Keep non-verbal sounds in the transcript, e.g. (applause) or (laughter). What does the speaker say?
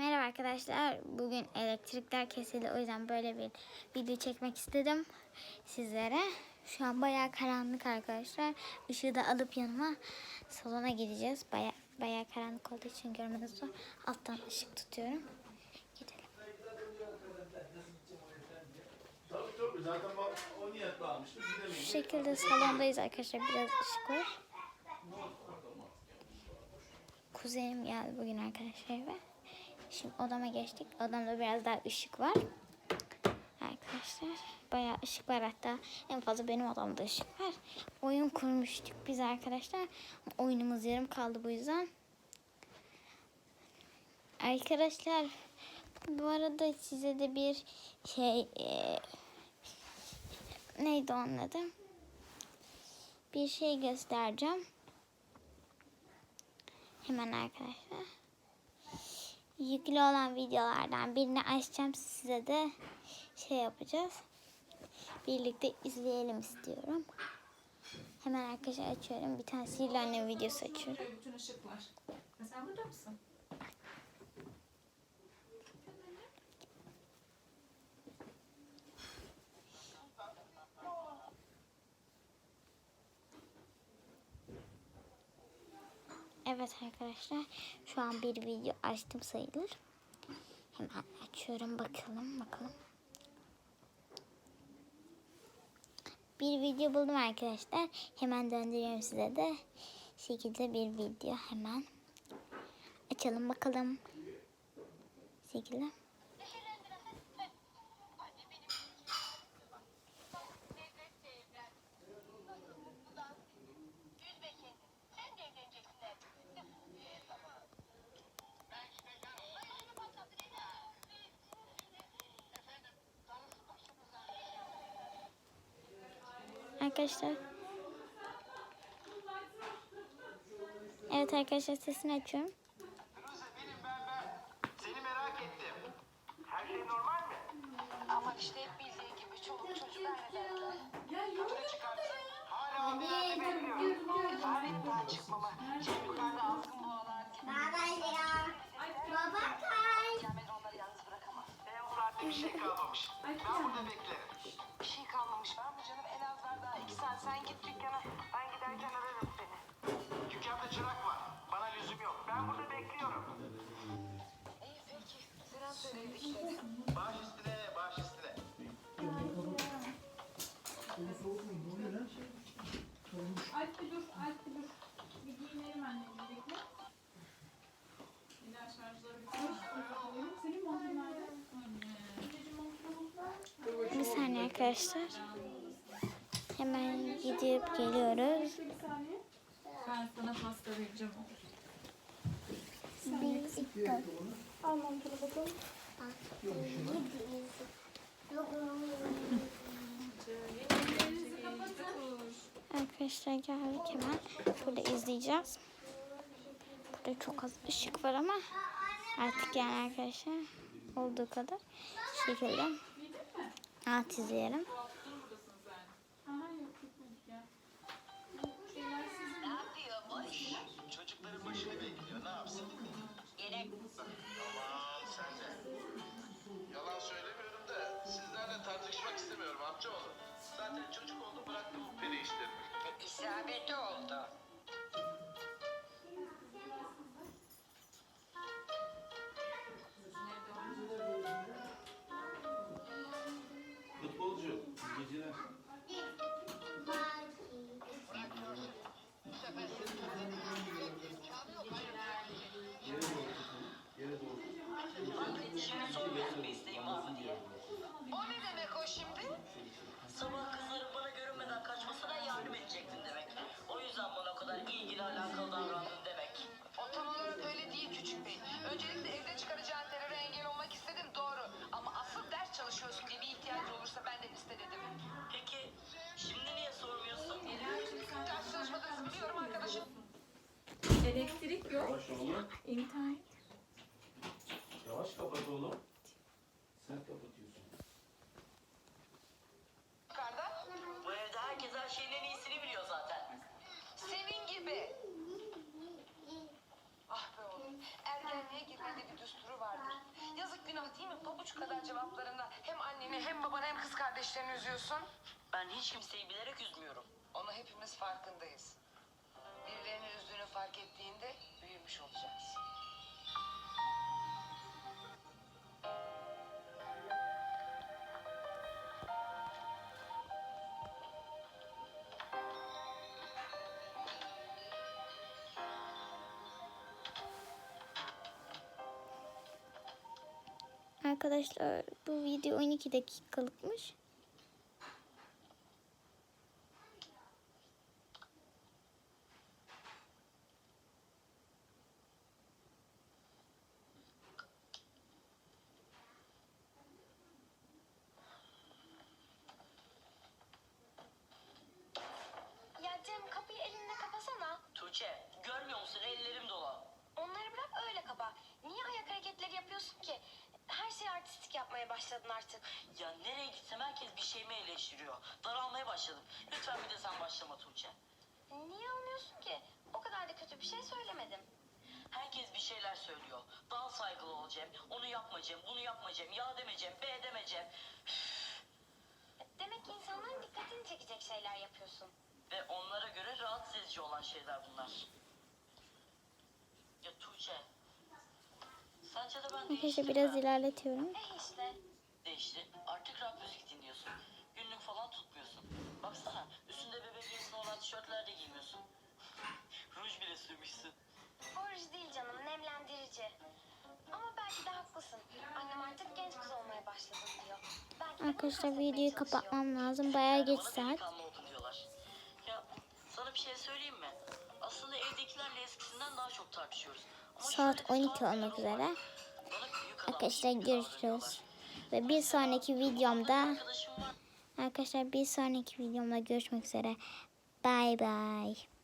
Merhaba arkadaşlar. Bugün elektrikler kesildi. O yüzden böyle bir video çekmek istedim sizlere. Şu an bayağı karanlık arkadaşlar. Işığı da alıp yanıma salona gideceğiz. Bayağı, bayağı karanlık olduğu için görmeniz zor. Alttan ışık tutuyorum. Gidelim. Şu şekilde salondayız arkadaşlar. Biraz ışık var. Kuzenim geldi bugün arkadaşlar eve. Şimdi odama geçtik. Odamda biraz daha ışık var. Arkadaşlar bayağı ışık var hatta en fazla benim odamda ışık var. Oyun kurmuştuk biz arkadaşlar. Oyunumuz yarım kaldı bu yüzden. Arkadaşlar bu arada size de bir şey e, neydi onun adı? Bir şey göstereceğim. Hemen arkadaşlar. Yüklü olan videolardan birini açacağım size de şey yapacağız. Birlikte izleyelim istiyorum. Hemen arkadaşlar açıyorum. Bir tane sihirli annem videosu açıyorum. Bütün ışıklar. Sen burada mısın? Evet arkadaşlar şu an bir video açtım sayılır. Hemen açıyorum bakalım bakalım. Bir video buldum arkadaşlar. Hemen döndürüyorum size de. Şekilde bir video hemen. Açalım bakalım. Şekilde. Arkadaşlar. Evet arkadaşlar sesini açıyorum. Firuze benim ben ben. Seni merak ettim. Her şey normal mi? Ama işte hep bildiğin gibi çoluk çocuk aynı dertler. Tadını çıkartsın. Hala binayı bekliyorum. Lanetten çıkmama. Cem yukarıda azgın boğalar. Baba kay. Yalnız bırakamaz. E o saatte bir şey kalmamış. Ben burada beklerim. Sen git dükkana. Ben giderken ararım seni. Dükkanda çırak var. Bana lüzum yok. Ben burada bekliyorum. İyi peki. Selam söyledikleri. Baş üstüne, baş üstüne. Alp bir dur, Alp bir dur. Bir giyinelim anneciğim bekle. İlaç şarjları bitmiş. Senin montun nerede? Anneciğim montunu bul. Bir saniye arkadaşlar. Hemen gidip geliyoruz. Ben sana pasta vereceğim olur. Bir, iki, Al bakalım. Ellerinizi kapatın. Arkadaşlar geldik hemen. Şurada izleyeceğiz. Burada çok az ışık var ama artık yani arkadaşlar olduğu kadar şekilde alt izleyelim. Aha yok gitmedik ya. Şeyler sizin. Çocukların başını bekliyor. Ne yapsın? Aman sen de. Yalan söylemiyorum da sizlerle tartışmak istemiyorum amcaoğlu. Zaten çocuk oldu bıraktım bu peri işlerini. İsabeti oldu. O ne demek o şimdi? Sabah kızların bana görünmeden kaçmasına yardım edecektin demek. O yüzden bana o kadar ilgili alakalı davrandın demek. O tam olarak öyle değil küçük bey. Öncelikle evde çıkaracağın teröre engel olmak istedim doğru. Ama asıl ders çalışıyorsun diye bir ihtiyacı olursa benden iste dedim. Peki şimdi niye sormuyorsun? Ders çalışmadığınızı biliyorum arkadaşım. Elektrik yok. İnternet. Pabuç kadar cevaplarınla hem anneni hem babanı hem kız kardeşlerini üzüyorsun. Ben hiç kimseyi bilerek üzmüyorum. Onu hepimiz farkındayız. Birilerini üzdüğünü fark ettiğinde büyümüş olacaksın. Arkadaşlar bu video 12 dakikalıkmış. Şeyi artistik yapmaya başladın artık. Ya nereye gitsem herkes bir şeyimi eleştiriyor. Daralmaya başladım. Lütfen bir de sen başlama Tuğçe. Niye almıyorsun ki? O kadar da kötü bir şey söylemedim. Herkes bir şeyler söylüyor. Daha saygılı olacağım. Onu yapmayacağım, bunu yapmayacağım. Ya demeyeceğim, B demeyeceğim. Demek ki insanların dikkatini çekecek şeyler yapıyorsun. Ve onlara göre rahatsız edici olan şeyler bunlar. Ya Tuğçe. Sence de ben Arkadaşlar biraz mi? ilerletiyorum. Eh işte. Değişti. Artık rap müzik dinliyorsun. Günlük falan tutmuyorsun. Baksana üstünde bebek resmi olan tişörtler de giymiyorsun. (laughs) Ruj bile sürmüşsün. Oruç değil canım nemlendirici. Ama belki de haklısın. Annem artık genç kız olmaya başladın diyor. Belki Arkadaşlar videoyu kapatmam lazım. Bayağı geç saat. Eskisinden daha çok tartışıyoruz. Ama Saat şöyle bir 12 saat olmak üzere. Arkadaşlar gibi görüşürüz. Ve bir sonraki videomda arkadaşlar bir sonraki videomda görüşmek üzere. Bye bye.